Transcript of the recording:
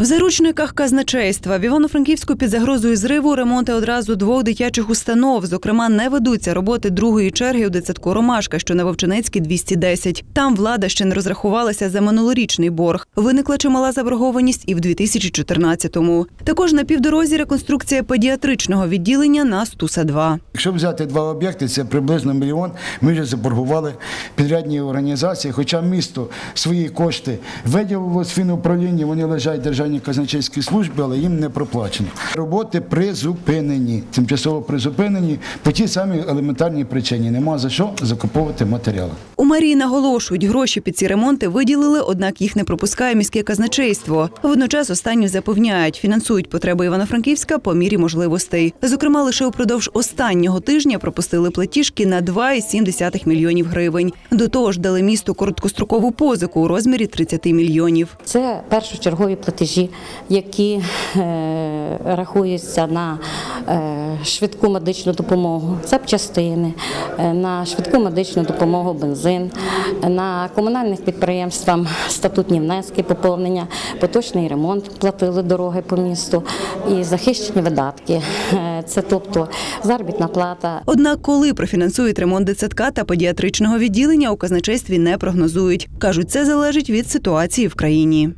В заручниках казначейства в Івано-Франківську під загрозою зриву ремонти одразу двох дитячих установ. Зокрема, не ведуться роботи другої черги у дитсадку Ромашка, що на Вовчинецькій 210. Там влада ще не розрахувалася за минулорічний борг. Виникла чимала заборгованість і в 2014-му. Також на півдорозі реконструкція педіатричного відділення на Стуса 2 Якщо взяти два об'єкти, це приблизно мільйон. Ми вже заборгували підрядні організації, хоча місто свої кошти виділило з фінуправління, вони лежать в державній казначейській службі, але їм не проплачено. Роботи призупинені, тимчасово призупинені по тій самій елементарній причині. Нема за що закуповувати матеріали. У Марії наголошують, гроші під ці ремонти виділили, однак їх не пропускає міське казначейство. Водночас останні запевняють, фінансують потреби Івано-Франківська по мірі можливостей. Зокрема, лише упродовж останнього тижня пропустили платіжки на 2,7 мільйонів гривень. До того ж, дали місту короткострокову позику у розмірі 30 мільйонів. Це першочергові платежі, які е, рахуються на швидку медичну допомогу, запчастини, е, на швидку медичну допомогу, бензин, на комунальних підприємствам статутні внески, поповнення, поточний ремонт платили дороги по місту і захищені видатки. Е, Це тобто заробітна плата, Однак, коли профінансують ремонт дитсадка та педіатричного відділення, у казначействі не прогнозують. кажуть, це залежить від ситуації в країні.